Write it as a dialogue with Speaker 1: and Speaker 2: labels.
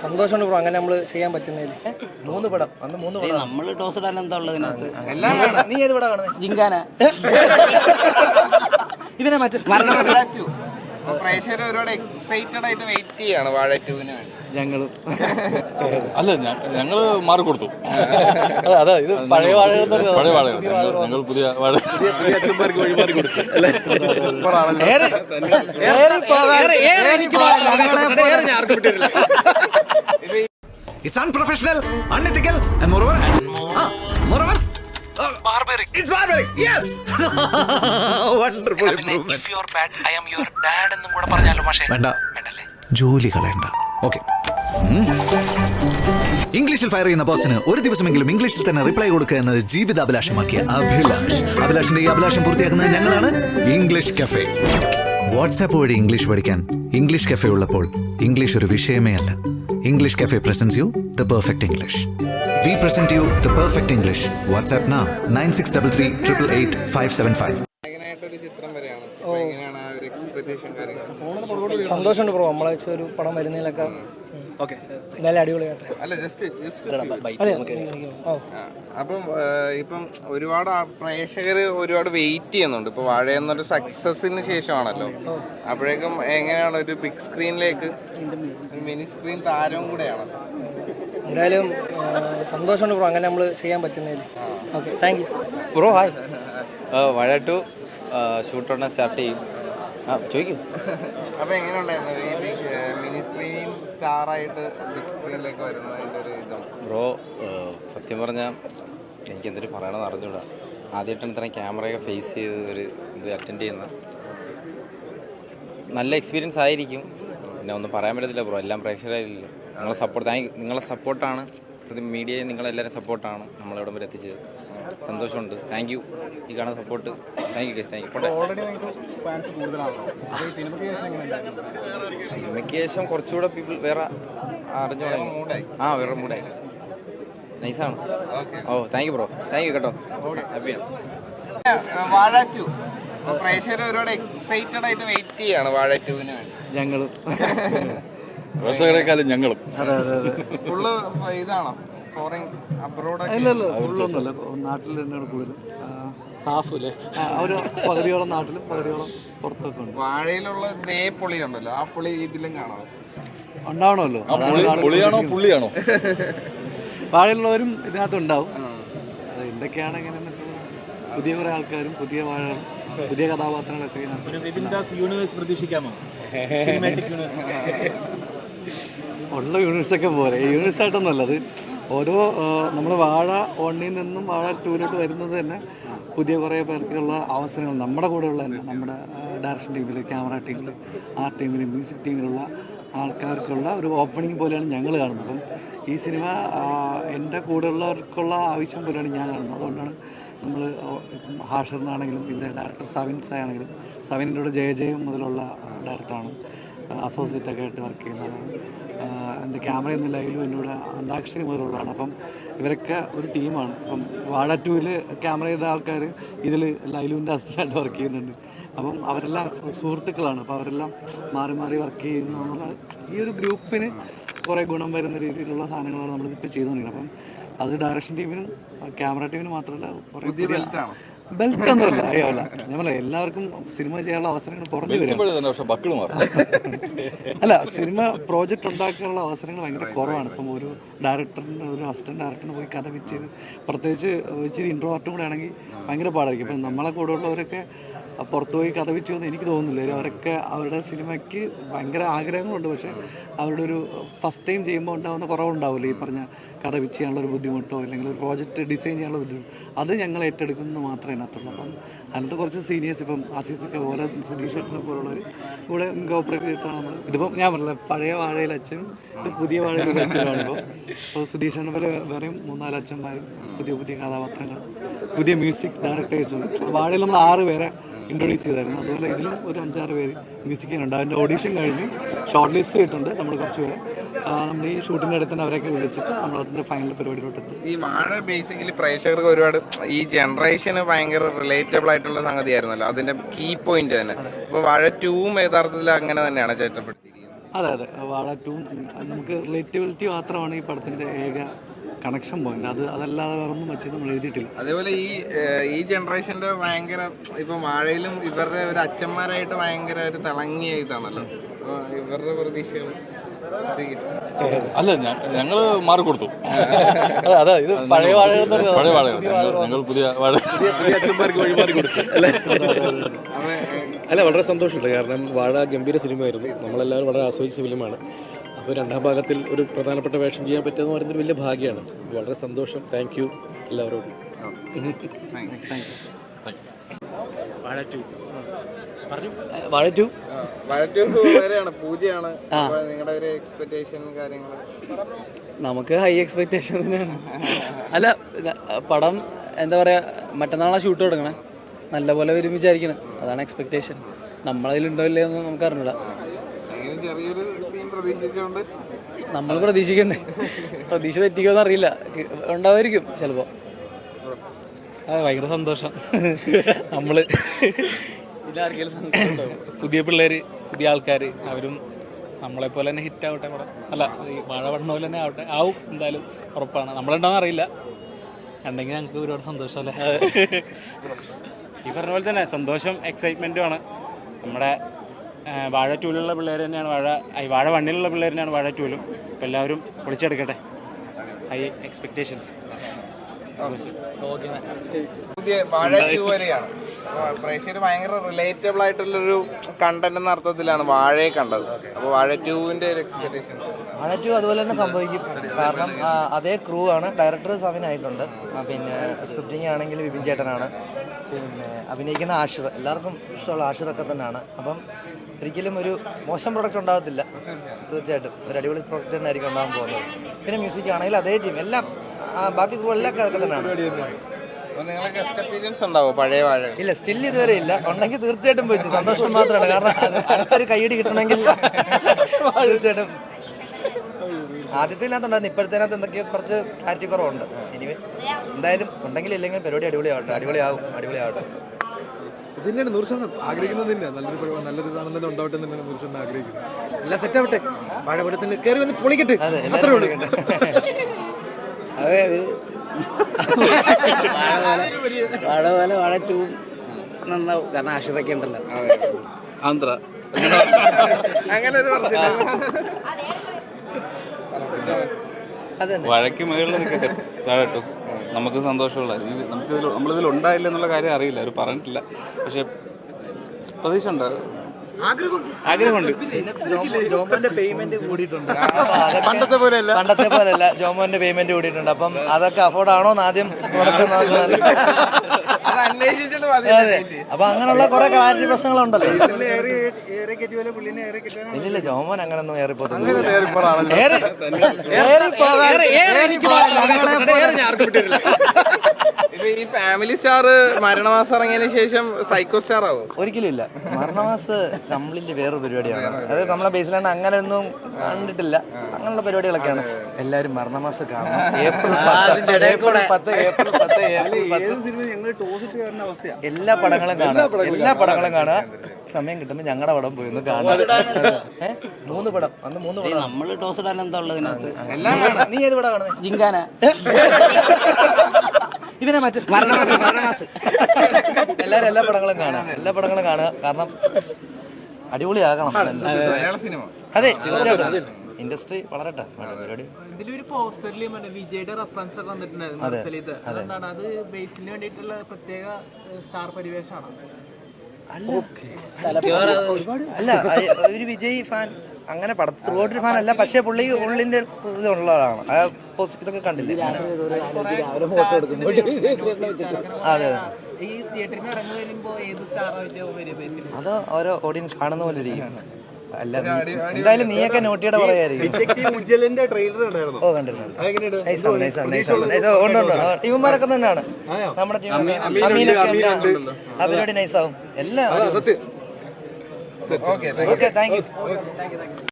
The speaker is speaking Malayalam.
Speaker 1: സന്തോഷമുണ്ട് ബ്രോ അങ്ങനെ നമ്മൾ ചെയ്യാൻ പറ്റുന്നതിൽ
Speaker 2: മൂന്ന് പടം അന്ന് മൂന്ന് പടം
Speaker 3: നമ്മൾ ടോസ് ഇടാൻ എന്താ ഉള്ളത്
Speaker 2: നീ ഏത് പടം കാണുന്നത്
Speaker 3: ജിങ്കാന
Speaker 2: ഇതിനെ മറ്റേ
Speaker 4: പ്രേക്ഷകർ ഒരുപാട് എക്സൈറ്റഡ് ആയിട്ട് വെയിറ്റ് ചെയ്യാണ് വാഴ ടൂവിന് വേണ്ടി
Speaker 2: ഞങ്ങളും
Speaker 5: അല്ല ഞങ്ങൾ ഞങ്ങൾ മാറിക്കൊടുത്തു
Speaker 2: അതാ ഇത് പഴയ വാഴ
Speaker 5: പഴയ വാഴ ഞങ്ങൾ പുതിയ വാഴ അച്ഛന്മാർക്ക് വഴിമാറി കൊടുത്തു
Speaker 6: It's unprofessional, unethical, and moreover, uh, moreover, uh, barbaric. It's barbaric. Yes. Wonderful improvement. വേണ്ട. ജോലി കളയണ്ട. ഓക്കെ ഇംഗ്ലീഷിൽ ഫയർ ചെയ്യുന്ന ബോസിന് ഒരു ദിവസമെങ്കിലും ഇംഗ്ലീഷിൽ തന്നെ റിപ്ലൈ കൊടുക്കുക എന്നത് ജീവിതാഭിലാഷമാക്കിയ അഭിലാഷ്. അഭിലാഷിന്റെ ഈ അഭിലാഷം പൂർത്തിയാക്കുന്നത് ഞങ്ങളാണ് ഇംഗ്ലീഷ് കഫേ വാട്സാപ്പ് വഴി ഇംഗ്ലീഷ് പഠിക്കാൻ ഇംഗ്ലീഷ് കഫേ ഉള്ളപ്പോൾ ഇംഗ്ലീഷ് ഒരു വിഷയമേ അല്ല. English Cafe presents you The Perfect English. We present
Speaker 4: you The Perfect English. WhatsApp now 9633 888 575.
Speaker 1: സന്തോഷമുണ്ട് ബ്രോ നമ്മളെ വെച്ച് ഒരു പടം വരുന്നതിലൊക്കെ. ഓക്കെ എന്തായാലും അടിപൊളിയാട്ടെ
Speaker 4: അല്ല ജസ്റ്റ് ജസ്റ്റ്
Speaker 1: അതെ ഓ.
Speaker 4: അപ്പം ഇപ്പം ഒരുപാട് പ്രേക്ഷകർ ഒരുപാട് വെയിറ്റ് ചെയ്യുന്നുണ്ട്. ഇപ്പൊ വാഴയെന്നൊരു സക്സസിന് ശേഷമാണല്ലോ. അപ്പോഴേക്കും എങ്ങനെയാണ് ഒരു ബിഗ് സ്ക്രീനിലേക്ക് ഒരു മിനി സ്ക്രീൻ താരവും കൂടെയാണ്.
Speaker 1: എന്തായാലും സന്തോഷമുണ്ട് ബ്രോ അങ്ങനെ നമ്മൾ ചെയ്യാൻ പറ്റുന്നതിൽ okay thank you
Speaker 7: bro hi വാഴ ടു ഷൂട്ട് ഉടനെ സ്റ്റാർട്ട് ചെയ്യും. ചോദിക്കൂ.
Speaker 4: അപ്പൊ എങ്ങനെയുണ്ടായിരുന്നു
Speaker 7: ബ്രോ സത്യം പറഞ്ഞാൽ എനിക്ക് എന്തൊരു പറയണമെന്ന് അറിഞ്ഞൂടാ. ആദ്യമായിട്ടാണ് ഇത്രയും ക്യാമറയൊക്കെ ഫേസ് ചെയ്ത് ഒരു ഇത് അറ്റൻഡ് ചെയ്യുന്ന നല്ല എക്സ്പീരിയൻസ് ആയിരിക്കും. പിന്നെ ഒന്നും പറയാൻ പറ്റത്തില്ല ബ്രോ എല്ലാം പ്രേക്ഷകരായില്ല നിങ്ങളെ സപ്പോർട്ട് താങ്ക് നിങ്ങളെ സപ്പോർട്ടാണ് മീഡിയയിൽ നിങ്ങളെല്ലാവരും സപ്പോർട്ടാണ് നമ്മളിവിടം വരെ എത്തിച്ചത്. സന്തോഷമുണ്ട്. Thank you. ഈ കാണുന്ന support thank you guys thank you സിനിമയ്ക്ക് ശേഷം കുറച്ചുകൂടെ പീപ്പിൾ വേറെ അറിഞ്ഞു ആ വേറെ മൂടായി നൈസാണ് ഓ thank you bro thank you കേട്ടോ. ഹാപ്പിയാണ്
Speaker 4: വാഴ ടു പ്രേക്ഷകർ ഒരുപാട് എക്സൈറ്റഡ് ആയിട്ട് വെയിറ്റ് ചെയ്യാണ് വാഴ ടൂവിന് വേണ്ടി.
Speaker 2: ഞങ്ങളും.
Speaker 5: പ്രേക്ഷകരെക്കാളും ഞങ്ങളും.
Speaker 4: ഫുള്ള് ഇതാണോ? ഫോറിൻ അബ്രോഡ്
Speaker 2: ഫുള്ളൊന്നുമല്ല നാട്ടിൽ തന്നെയാണ് കൂടുതലും. ഹാഫ് അല്ലേ ഒരു പകുതിയോളം നാട്ടിലും പകുതിയോളം പുറത്തൊക്കെ ഉണ്ട്.
Speaker 4: വാഴയിലുള്ള ഇതേ പുളി ഉണ്ടല്ലോ ആ പുളി ഇതിലും കാണാം.
Speaker 2: ഉണ്ടാവണമല്ലോ.
Speaker 5: പുളിയാണോ പുള്ളിയാണോ
Speaker 2: വാഴയിലുള്ളവരും ഇതിനകത്ത് ഉണ്ടാവും. അത് എന്തൊക്കെയാണ് ഇങ്ങനെ? പുതിയ കുറെ ആൾക്കാരും പുതിയ വാഴകളും പുതിയ കഥാപാത്രങ്ങളൊക്കെ
Speaker 8: യൂണിവേഴ്സ് പ്രതീക്ഷിക്കാമോ? സിനിമാറ്റിക് യൂണിവേഴ്സ്
Speaker 2: ഉള്ള യൂണിവേഴ്സ് ഒക്കെ പോരെ. യൂണിവേഴ്സ് ആയിട്ടൊന്നുമല്ല. അത് ഓരോ നമ്മൾ വാഴ ഓണിൽ നിന്നും വാഴ ടൂവിലോട്ട് വരുന്നത് തന്നെ പുതിയ കുറേ പേർക്കുള്ള അവസരങ്ങൾ നമ്മുടെ കൂടെയുള്ള തന്നെ നമ്മുടെ ഡയറക്ഷൻ ടീമിൽ ക്യാമറ ടീമിൽ ആർട്ട് ടീമിൽ മ്യൂസിക് ടീമിലുള്ള ആൾക്കാർക്കുള്ള ഒരു ഓപ്പണിംഗ് പോലെയാണ് ഞങ്ങൾ കാണുന്നത്. അപ്പം ഈ സിനിമ എന്റെ കൂടെയുള്ളവർക്കുള്ള ആവശ്യം പോലെയാണ് ഞാൻ കാണുന്നത്. അതുകൊണ്ടാണ് നമ്മൾ ഹാഷറിനാണെങ്കിലും പിന്നെ ഡയറക്ടർ സവിൻ സായ് ആണെങ്കിലും സവിന്റെ കൂടെ ജയ ജയം മുതലുള്ള ഡയറക്ടറാണ് അസോസിയേറ്റ് ഒക്കെ ആയിട്ട് വർക്ക് ചെയ്യുന്നതാണ്. എന്റെ ക്യാമറ എന്ന ലൈവിലും എന്നോട് അന്താക്ഷരി മുതലുള്ളതാണ്. അപ്പം ഇവരൊക്കെ ഒരു ടീമാണ്. അപ്പം വാഴ ടൂവിൽ ക്യാമറ ചെയ്ത ആൾക്കാർ ഇതിൽ ലൈലുവിന്റെ അസിസ്റ്റന്റ് വർക്ക് ചെയ്യുന്നുണ്ട്. അപ്പം അവരെല്ലാം സുഹൃത്തുക്കളാണ്. അപ്പോൾ അവരെല്ലാം മാറി മാറി വർക്ക് ചെയ്യുന്നു എന്നുള്ള ഈ ഒരു ഗ്രൂപ്പിന് കുറേ ഗുണം വരുന്ന രീതിയിലുള്ള സാധനങ്ങളാണ് നമ്മളിപ്പോൾ ചെയ്തുകൊണ്ടിരിക്കുന്നത്. അപ്പം അത് ഡയറക്ഷൻ ടീമിനും ക്യാമറ ടീമിനും മാത്രമല്ല കുറേ ബെൽറ്റ് ഒന്നുമില്ല ഞാൻ പറയാം എല്ലാവർക്കും സിനിമ ചെയ്യാനുള്ള അവസരങ്ങൾ കുറഞ്ഞു വരും അല്ല സിനിമ പ്രോജക്റ്റ് ഉണ്ടാക്കാനുള്ള അവസരങ്ങൾ ഭയങ്കര കുറവാണ്. ഇപ്പം ഒരു ഡയറക്ടറിന് ഒരു അസിസ്റ്റന്റ് ഡയറക്ടറിന് പോയി കഥ പിച്ച് ചെയ്ത് പ്രത്യേകിച്ച് ഇച്ചിരി ഇൻട്രോവർട്ടും കൂടെ ആണെങ്കിൽ ഭയങ്കര പാടായിരിക്കും. ഇപ്പം നമ്മളെ കൂടെ ഉള്ളവരൊക്കെ പുറത്തു പോയി കഥ പിച്ചു എന്ന് എനിക്ക് തോന്നുന്നില്ല. അവരൊക്കെ അവരുടെ സിനിമയ്ക്ക് ഭയങ്കര ആഗ്രഹങ്ങളുണ്ട്. പക്ഷേ അവരുടെ ഒരു ഫസ്റ്റ് ടൈം ചെയ്യുമ്പോൾ ഉണ്ടാകുന്ന കുറവുണ്ടാവില്ല ഈ പറഞ്ഞ കഥ വിച്ച് ഒരു ബുദ്ധിമുട്ടോ അല്ലെങ്കിൽ ഒരു പ്രോജക്റ്റ് ഡിസൈൻ ചെയ്യാനുള്ള ബുദ്ധിമുട്ടോ അത് ഞങ്ങൾ ഏറ്റെടുക്കുന്നത് മാത്രമേ അതിനകത്തുള്ളൂ. അപ്പം അതിനകത്ത് കുറച്ച് സീനിയേഴ്സ് ഇപ്പം ആസീസൊക്കെ ഓരോ ചേട്ടനെ പോലുള്ളവർ കൂടെ കോപ്പറേറ്റ് ചെയ്തിട്ടാണ് നമ്മൾ ഇതിപ്പം ഞാൻ പറഞ്ഞില്ല പഴയ വാഴയിൽ അച്ഛനും ഇത് പുതിയ വാഴയിൽ അച്ഛനാണ് ഇപ്പോൾ അപ്പോൾ സുധീഷേട്ടനെ പോലെ വേറെയും മൂന്നാൽ അച്ഛന്മാരും പുതിയ പുതിയ കഥാപാത്രങ്ങൾ പുതിയ മ്യൂസിക് ഡയറക്ടേഴ്സും വാഴയിൽ നമ്മൾ ആറ് പേരെ ഇൻട്രൊഡ്യൂസ് ചെയ്തായിരുന്നു. അതുപോലെ ഇതിലും ഒരു അഞ്ചാറ് പേര് മ്യൂസിക് ചെയ്യാനുണ്ട്. അതിന്റെ ഓഡീഷൻ കഴിഞ്ഞ് ഷോർട്ട് ലിസ്റ്റ് കിട്ടുന്നുണ്ട് നമ്മൾ കുറച്ച് പേരെ. നമ്മൾ ഈ ഷൂട്ടിന്റെ അടുത്ത് തന്നെ അവരെയൊക്കെ വിളിച്ചിട്ട് നമ്മൾ അതിന്റെ ഫൈനൽ പരിപാടിയിലോട്ട് എത്തും
Speaker 4: ഈ വാഴ ബേസിക്കലി പ്രേക്ഷകർക്ക് ഒരുപാട് ഈ ജനറേഷന് ഭയങ്കര റിലേറ്റബിൾ ആയിട്ടുള്ള സംഗതിയായിരുന്നല്ലോ. അതിന്റെ കീ പോയിന്റ് തന്നെ. ഇപ്പൊ വാഴ ടൂവും യഥാർത്ഥത്തിൽ അങ്ങനെ തന്നെയാണ് ചേട്ടപ്പെടുത്തിയിരിക്കുന്നത്
Speaker 2: അതെ അതെ. വാഴ ടൂം നമുക്ക് റിലേറ്റബിലിറ്റി മാത്രമാണ് ഈ പടത്തിന്റെ ഏക കണക്ഷൻ പോയിന്റ് അത് അതല്ലാതെ വേറെ ഒന്നും വെച്ച് നമ്മൾ എഴുതിയിട്ടില്ല.
Speaker 4: അതേപോലെ ഈ ഈ ജനറേഷന്റെ ഭയങ്കര ഇപ്പൊ വാഴയിലും ഇവരുടെ ഒരു അച്ഛന്മാരായിട്ട് ഭയങ്കര ഒരു തിളങ്ങിയ ഇതാണല്ലോ. ഇവരുടെ പ്രതീക്ഷകൾ
Speaker 5: അല്ല ഞങ്ങൾ മാറി കൊടുത്തു.
Speaker 1: അതാ ഇത് പഴയ വാഴ
Speaker 5: പഴയ വാഴയാണ് ഞങ്ങൾ- ഞങ്ങൾ പുതിയ വാഴ. പുതിയ അച്ഛന്മാർക്ക് വഴിമാറി കൊടുത്തു.
Speaker 9: അല്ല വളരെ സന്തോഷമുണ്ട്. കാരണം വാഴ ഗംഭീര സിനിമയായിരുന്നു. നമ്മളെല്ലാവരും വളരെ ആസ്വദിച്ച ഫിലിമാണ്. അപ്പോൾ രണ്ടാം ഭാഗത്തിൽ ഒരു പ്രധാനപ്പെട്ട വേഷം ചെയ്യാൻ പറ്റുമെന്ന് പറയുന്നത് വലിയ ഭാഗ്യമാണ്. വളരെ സന്തോഷം. താങ്ക് യു എല്ലാവരോടും.
Speaker 1: വാഴ ടു പറഞ്ഞു. വാഴ ടു
Speaker 4: വരട്ടു വരെയാണ് പൂജയാണ്. നിങ്ങളുടെ ഒരു എക്സ്പെക്ടേഷൻ കാര്യങ്ങൾ
Speaker 1: നമുക്ക് ഹൈ എക്സ്പെക്ടേഷൻ തന്നെയാണ്. അല്ല പടം എന്താ പറയാ മറ്റന്നാളാ ഷൂട്ട് തുടങ്ങണേ. നല്ലപോലെ വരും വിചാരിക്കണം. അതാണ് എക്സ്പെക്ടേഷൻ നമ്മളതിലുണ്ടോ ഇല്ലയോ എന്ന് നമുക്ക് അറിഞ്ഞൂടാ.
Speaker 4: ചെറിയൊരു പ്രതീക്ഷിച്ചുകൊണ്ട്
Speaker 1: നമ്മൾ പ്രതീക്ഷിക്കണ്ടേ. പ്രതീക്ഷ തെറ്റിക്കുമെന്ന് അറിയില്ല. ഉണ്ടാവായിരിക്കും ചിലപ്പോ. ആ ഭയങ്കര സന്തോഷം. നമ്മൾ പുതിയ പിള്ളേര് പുതിയ ആൾക്കാർ അവരും നമ്മളെ പോലെ തന്നെ ഹിറ്റ് ആവട്ടെ പടം അല്ല ഈ വാഴ പടം പോലെ തന്നെ ആവട്ടെ. ആവും എന്തായാലും ഉറപ്പാണ്. നമ്മളുണ്ടാവും അറിയില്ല. ഉണ്ടെങ്കിൽ ഞങ്ങൾക്ക് ഒരുപാട് സന്തോഷമല്ലേ? ഈ പറഞ്ഞ പോലെ തന്നെ സന്തോഷം എക്സൈറ്റ്മെന്റും ആണ്. നമ്മുടെ വാഴ ടൂലുള്ള പിള്ളേർ തന്നെയാണ് വാഴ ഐ, വാഴ വണ്ണിലുള്ള പിള്ളേർ തന്നെയാണ് വാഴ ടൂലും. അപ്പോൾ എല്ലാവരും പൊളിച്ചെടുക്കട്ടെ. ഹൈ എക്സ്പെക്ടേഷൻസ്
Speaker 4: പുതിയ വാഴ ടു വരെയാണ് പ്രേക്ഷകർ ഭയങ്കര റിലേറ്റബിൾ ആയിട്ടുള്ളൊരു കണ്ടന്റ് എന്ന അർത്ഥത്തിലാണ് വാഴയെ കണ്ടത്. അപ്പോൾ വാഴ ടൂവിന്റെ ഒരു എക്സ്പെക്ടേഷൻസ്
Speaker 10: വാഴ ടൂ അതുപോലെ തന്നെ സംഭവിക്കും. കാരണം അതേ ക്രൂ ആണ്. ഡയറക്ടർ സവിൻ ആയിട്ടുണ്ട്. പിന്നെ സ്ക്രിപ്റ്റിംഗ് ആണെങ്കിൽ വിപിൻ ചേട്ടനാണ്. പിന്നെ അഭിനയിക്കുന്ന ആഷിർ. എല്ലാവർക്കും ഇഷ്ടമുള്ള ആഷിറൊക്കെ തന്നെയാണ്. അപ്പം ഒരിക്കലും ഒരു മോശം പ്രൊഡക്റ്റ് ഉണ്ടാകത്തില്ല. തീർച്ചയായിട്ടും. ഒരു അടിപൊളി പ്രൊഡക്റ്റ് തന്നെ ആയിരിക്കും ഉണ്ടാകാൻ പോകുന്നത്. പിന്നെ മ്യൂസിക് ആണെങ്കിൽ അതേ ടീം എല്ലാം ബാക്കി ക്രൂ എല്ലാം അതൊക്കെ തന്നെയാണ്. ഇല്ല സ്റ്റിൽ ഇതുവരെ ഇല്ല. ഉണ്ടെങ്കിൽ തീർച്ചയായിട്ടും പോയി സന്തോഷം മാത്രമാണ്. കാരണം അടുത്തൊരു കൈയടി കിട്ടണമെങ്കിൽ തീർച്ചയായിട്ടും. ആദ്യത്തിനകത്തുണ്ടായിരുന്നു. ഇപ്പോഴത്തേനകത്ത് എന്തൊക്കെയോ കുറച്ച് ക്ലാരിറ്റി കുറവുണ്ട് ഇനി എന്തായാലും ഉണ്ടെങ്കിൽ ഇല്ലെങ്കിൽ പരിപാടി അടിപൊളിയാവട്ടെ. അടിപൊളിയാവും. അടിപൊളിയാവട്ടെ.
Speaker 9: ഇത് തന്നെയാണ് നൂറ് ശതമാനം. ആഗ്രഹിക്കുന്നത് തന്നെയാണ് നല്ലൊരു നല്ലൊരു സാധനം തന്നെ ഉണ്ടാവട്ടെ എന്ന് തന്നെയാണ് നൂറ് ശതമാനം ആഗ്രഹിക്കുന്നത്. എല്ലാം സെറ്റ് ആവട്ടെ. വാഴപടത്തിന് കയറി വന്ന് പൊളിക്കട്ടെ.
Speaker 10: അതെ
Speaker 9: അത്രേ ഉള്ളൂ.
Speaker 3: അതെ അത് വാഴ പോലെ വാഴ ടൂ നന്നാവും. കാരണം ആശ്രയൊക്കെ ഉണ്ടല്ലോ.
Speaker 5: ആന്ധ്ര.
Speaker 4: അങ്ങനെ ഒരു പറഞ്ഞില്ല.
Speaker 10: അതെ
Speaker 5: വഴക്ക് മുകളിൽ നിൽക്കട്ടെ. താഴെട്ടു നമുക്ക് സന്തോഷമുള്ള ഇത് നമുക്കിതിൽ നമ്മളിതിൽ ഉണ്ടായില്ല എന്നുള്ള കാര്യം അറിയില്ല അവർ പറഞ്ഞിട്ടില്ല. പക്ഷെ പ്രതീക്ഷ ഉണ്ട് ആഗ്രഹമുണ്ട്.
Speaker 10: ജോമോന്റെ പേയ്മെന്റ് കൂടിയിട്ടുണ്ട്. പണ്ടത്തെ പോലെയല്ല. പണ്ടത്തെ പോലെയല്ല. ജോമോന്റെ പേയ്മെന്റ് കൂടിയിട്ടുണ്ട്. അപ്പം അതൊക്കെ അഫോർഡ് ആണോ എന്ന് ആദ്യം പ്രൊഡക്ഷൻ അപ്പൊ അങ്ങനെയുള്ള കുറെ ക്ലാരിറ്റി പ്രശ്നങ്ങളുണ്ടല്ലോ. ഇല്ലില്ല ജോമോൻ അങ്ങനൊന്നും
Speaker 4: ഏറിപ്പോ ഈ ഫാമിലി സ്റ്റാർ മരണമാസം ഇറങ്ങിയതിന് ശേഷം സൈക്കോ സ്റ്റാർ ആവും?
Speaker 10: ഒരിക്കലും ഇല്ല. മരണമാസ് കംപ്ലീറ്റ് വേറൊരു പരിപാടിയാണ്. അത് നമ്മളെ ബേസിലാണ് അങ്ങനെ ഒന്നും കണ്ടിട്ടില്ല. അങ്ങനെയുള്ള പരിപാടികളൊക്കെയാണ്. എല്ലാവരും മരണമാസം കാണണം. ഏപ്രിൽ പത്ത്. ഏപ്രിൽ പത്ത് ഏപ്രിൽ പത്ത് ഏപ്രിൽ പത്ത്. എല്ലാ പടങ്ങളും കാണുക. എല്ലാ പടങ്ങളും കാണുക. സമയം കിട്ടുമ്പോൾ ഞങ്ങളുടെ പടം പോയി ഒന്ന് കാണുക മൂന്ന് പടം. അന്ന് മൂന്ന് പടം.
Speaker 3: നമ്മൾ ടോസ് ഇടാൻ എന്താ ഉള്ളതിനകത്ത്?
Speaker 10: നീ ഏത് പടം കാണുന്നത്
Speaker 3: ജിങ്കാന.
Speaker 10: ഇതിനെ മാറ്റി മരണമാസം മരണമാസം എല്ലാവരും എല്ലാ പടങ്ങളും കാണുക എല്ലാ പടങ്ങളും കാണുക. കാരണം അടിപൊളിയാകണം.
Speaker 4: സിനിമ.
Speaker 10: അതെ. ഇൻഡസ്ട്രി വളരട്ടെ. പരിപാടി.
Speaker 11: ഇതിലൊരു പോസ്റ്ററിൽ വിജയുടെ റെഫറൻസ് ഒക്കെ വന്നിട്ടുണ്ടായിരുന്നു അതെന്താണ്? അത് ബേസിന് വേണ്ടിയിട്ടുള്ള പ്രത്യേക സ്റ്റാർ പരിവേഷമാണ്?
Speaker 10: അല്ല. ഒരു വിജയ് ഫാൻ അങ്ങനെ പടത്തിൽ ഒരു ഫാൻ അല്ല പക്ഷേ പുള്ളി ഉള്ളിന്റെ ഇത് ഉള്ളതാണ് ആ ഇതൊക്കെ കണ്ടില്ലേ? അതെ അതെ.
Speaker 11: ഈ തിയേറ്ററിൽ നിന്ന് ഇറങ്ങി ഏത് സ്റ്റാർ ആയിട്ട് വരും ബേസിൽ
Speaker 10: അത് ഓരോ ഓഡിയൻസ് കാണുന്ന പോലെ ഇരിക്കും അല്ല എന്തായാലും നീയൊക്കെ നോട്ടിയുടെ പറയായിരിക്കും ഇവന്മാരൊക്കെ. തന്നെയാണ്. നമ്മുടെ ടീം അവരോട് ഉണ്ട്. ആ പരിപാടി നൈസ് ആവും എല്ലാം
Speaker 9: സത്യം
Speaker 10: ഓക്കെ താങ്ക് യു